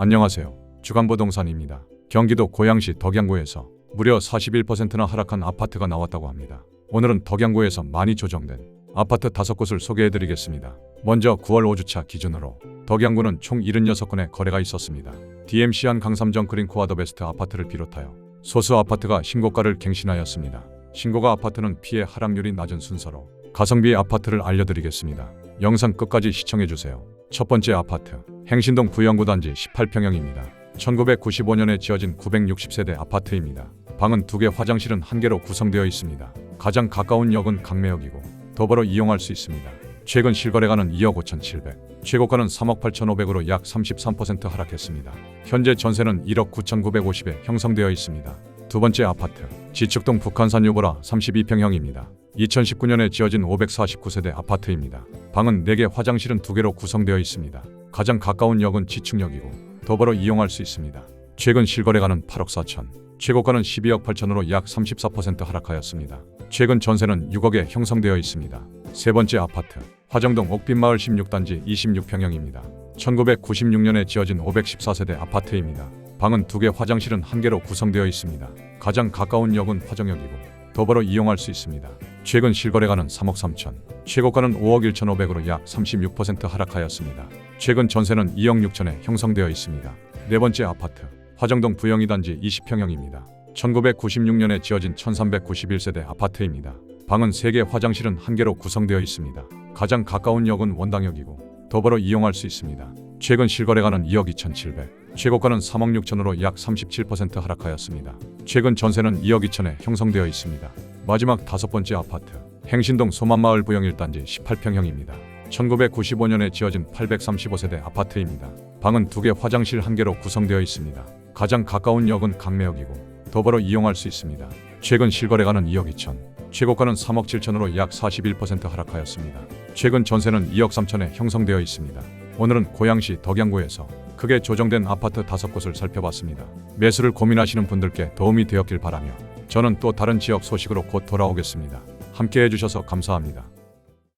안녕하세요. 주간부동산입니다. 경기도 고양시 덕양구에서 무려 41%나 하락한 아파트가 나왔다고 합니다. 오늘은 덕양구에서 많이 조정된 아파트 5곳을 소개해드리겠습니다. 먼저 9월 5주차 기준으로 덕양구는 총 76건의 거래가 있었습니다. DMC한 강삼정 그린코아 더 베스트 아파트를 비롯하여 소수 아파트가 신고가를 갱신하였습니다. 신고가 아파트는 피해 하락률이 낮은 순서로 가성비 아파트를 알려드리겠습니다. 영상 끝까지 시청해주세요. 첫 번째 아파트 행신동 구영구 단지 18평형입니다. 1995년에 지어진 960세대 아파트입니다. 방은 2개, 화장실은 1개로 구성되어 있습니다. 가장 가까운 역은 강매역이고 더불어 이용할 수 있습니다. 최근 실거래가는 2억 5,700, 최고가는 3억 8,500으로 약 33% 하락했습니다. 현재 전세는 1억 9,950에 형성되어 있습니다. 두 번째 아파트 지축동 북한산 유보라 32평형입니다. 2019년에 지어진 549세대 아파트입니다. 방은 4개, 화장실은 2개로 구성되어 있습니다. 가장 가까운 역은 지축역이고 더불어 이용할 수 있습니다. 최근 실거래가는 8억 4천, 최고가는 12억 8천으로 약 34% 하락하였습니다. 최근 전세는 6억에 형성되어 있습니다. 세 번째 아파트 화정동 옥빈마을 16단지 26평형입니다. 1996년에 지어진 514세대 아파트입니다. 방은 2개, 화장실은 1개로 구성되어 있습니다. 가장 가까운 역은 화정역이고 더불어 이용할 수 있습니다. 최근 실거래가는 3억 3천, 최고가는 5억 1,500으로 약 36% 하락하였습니다. 최근 전세는 2억 6천에 형성되어 있습니다. 네 번째 아파트 화정동 부영이 단지 20평형입니다. 1996년에 지어진 1391세대 아파트입니다. 방은 3개, 화장실은 1개로 구성되어 있습니다. 가장 가까운 역은 원당역이고 더불어 이용할 수 있습니다. 최근 실거래가는 2억 2,700, 최고가는 3억 6천으로 약 37% 하락하였습니다. 최근 전세는 2억 2천에 형성되어 있습니다. 마지막 다섯 번째 아파트 행신동 소만마을 부영 1단지 18평형입니다. 1995년에 지어진 835세대 아파트입니다. 방은 2개, 화장실 1개로 구성되어 있습니다. 가장 가까운 역은 강매역이고 더불어 이용할 수 있습니다. 최근 실거래가는 2억 2천, 최고가는 3억 7천으로 약 41% 하락하였습니다. 최근 전세는 2억 3천에 형성되어 있습니다. 오늘은 고양시 덕양구에서 크게 조정된 아파트 5곳을 살펴봤습니다. 매수를 고민하시는 분들께 도움이 되었길 바라며 저는 또 다른 지역 소식으로 곧 돌아오겠습니다. 함께 해주셔서 감사합니다.